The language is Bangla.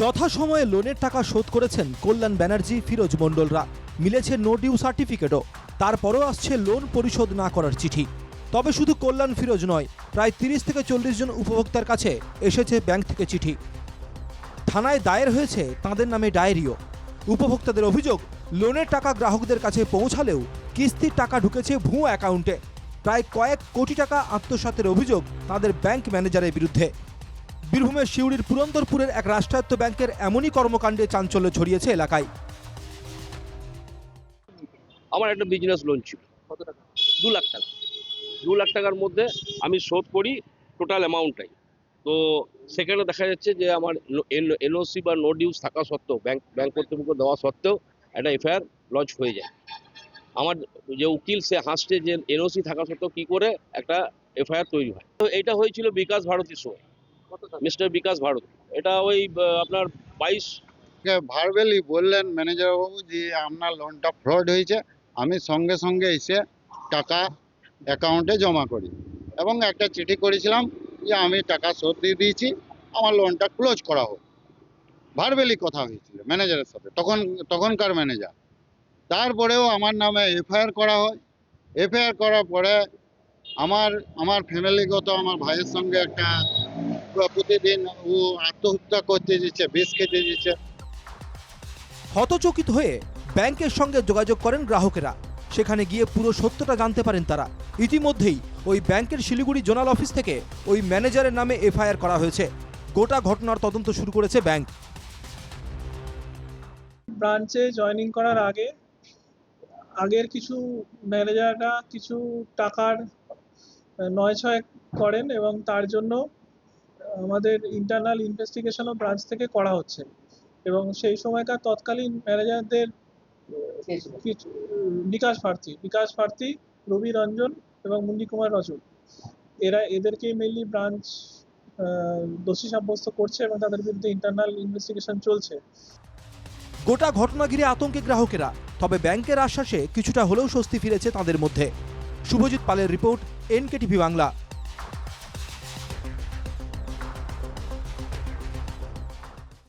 যথাসময়ে লোনের টাকা শোধ করেছেন কল্যাণ ব্যানার্জি ফিরোজ মণ্ডলরা। মিলেছে নো ডিউ সার্টিফিকেটও। তারপরও আসছে লোন পরিশোধ না করার চিঠি। তবে শুধু কল্যাণ ফিরোজ নয়, প্রায় তিরিশ থেকে চল্লিশ জন উপভোক্তার কাছে এসেছে ব্যাংক থেকে চিঠি। থানায় দায়ের হয়েছে তাঁদের নামে ডায়েরিও। উপভোক্তাদের অভিযোগ, লোনের টাকা গ্রাহকদের কাছে পৌঁছালেও কিস্তির টাকা ঢুকেছে ভুয়ো অ্যাকাউন্টে। প্রায় কয়েক কোটি টাকা আত্মসাতের অভিযোগ তাদের ব্যাংক ম্যানেজারের বিরুদ্ধে। বীরভূমের শিউড়ির পুরন্দরপুরের এক রাষ্ট্রায়ত্ত ব্যাংকের এমনই কর্মকাণ্ডে চাঞ্চল্য ছড়িয়েছে এলাকায়। আমার একটা বিজনেস লোন ছিল। টাকা? দু লাখ টাকা। দু লাখ টাকার মধ্যে আমি শোধ করি টোটাল অ্যামাউন্টটাই তো সেখানে দেখা যাচ্ছে যে আমার এনওসি বা নো ডিউস থাকা সত্ত্বেও ব্যাংক ব্যাংক কর্তৃপক্ষ দেওয়া সত্ত্বেও একটা এফআইআর লঞ্চ হয়ে যায়। আমার যে উকিল সে হাসছে যে এনওসি থাকা সত্ত্বেও কী করে একটা এফআইআর তৈরি হয়। তো এটা হয়েছিল বিকাশ ভারতীর সময় মিস্টার বিকাশ ভারত, এটা ওই আপনার বাইশ ভার্বেলি বললেন ম্যানেজার বাবু যে আপনার লোনটা ফ্রড হয়েছে, আমি সঙ্গে সঙ্গে এসে টাকা অ্যাকাউন্টে জমা করি। এবং একটা চিঠি করেছিলাম যে আমি টাকা শোধ দিয়ে দিয়েছি, আমার লোনটা ক্লোজ করা হোক। ভার্বেলি কথা হয়েছিল ম্যানেজারের সাথে, তখন, তখনকার ম্যানেজার। তারপরেও আমার নামে এফআইআর করা হয়। এফআইআর করার পরে আমার আমার ফ্যামিলিগত আমার ভাইয়ের সঙ্গে একটা প্রতিদিন ও আত্মহত্যা করতে দিচ্ছে বিষ খেতে দিচ্ছে হতচকিত হয়ে ব্যাংকের সঙ্গে যোগাযোগ করেন গ্রাহকেরা। সেখানে গিয়ে পুরো সত্যটা জানতে পারেন তারা। ইতিমধ্যেই ওই ব্যাংকের শিলিগুড়ি জোনাল অফিস থেকে ওই ম্যানেজারের নামে এফআইআর করা হয়েছে। গোটা ঘটনার তদন্ত শুরু করেছে ব্যাংক। ব্রাঞ্চে জয়েনিং করার আগে আগের কিছু ম্যানেজাররা কিছু টাকার নয় ছয় করেন এবং তার জন্য আমাদের ইন্টারনাল ইনভেস্টিগেশনও ব্রাঞ্চ থেকে করা হচ্ছে। এবং সেই সময়কার তৎকালীন ম্যানেজারদের কে কিছু। বিকাশ ভারতী বিকাশ ভারতী রবি রঞ্জন এবং মুন্নি কুমার রজক এরা এদেরকেই মেনলি ব্রাঞ্চ দোষী সাব্যস্ত করছে এবং তাদের বিরুদ্ধে ইন্টারনাল ইনভেস্টিগেশন চলছে। গোটা ঘটনা ঘিরে আতঙ্কে গ্রাহকেরা তবে ব্যাংকের আশ্বাসে কিছুটা হলেও স্বস্তি ফিরেছে তাদের মধ্যে। শুভজিৎ পালের রিপোর্ট এনকেটিভি বাংলা।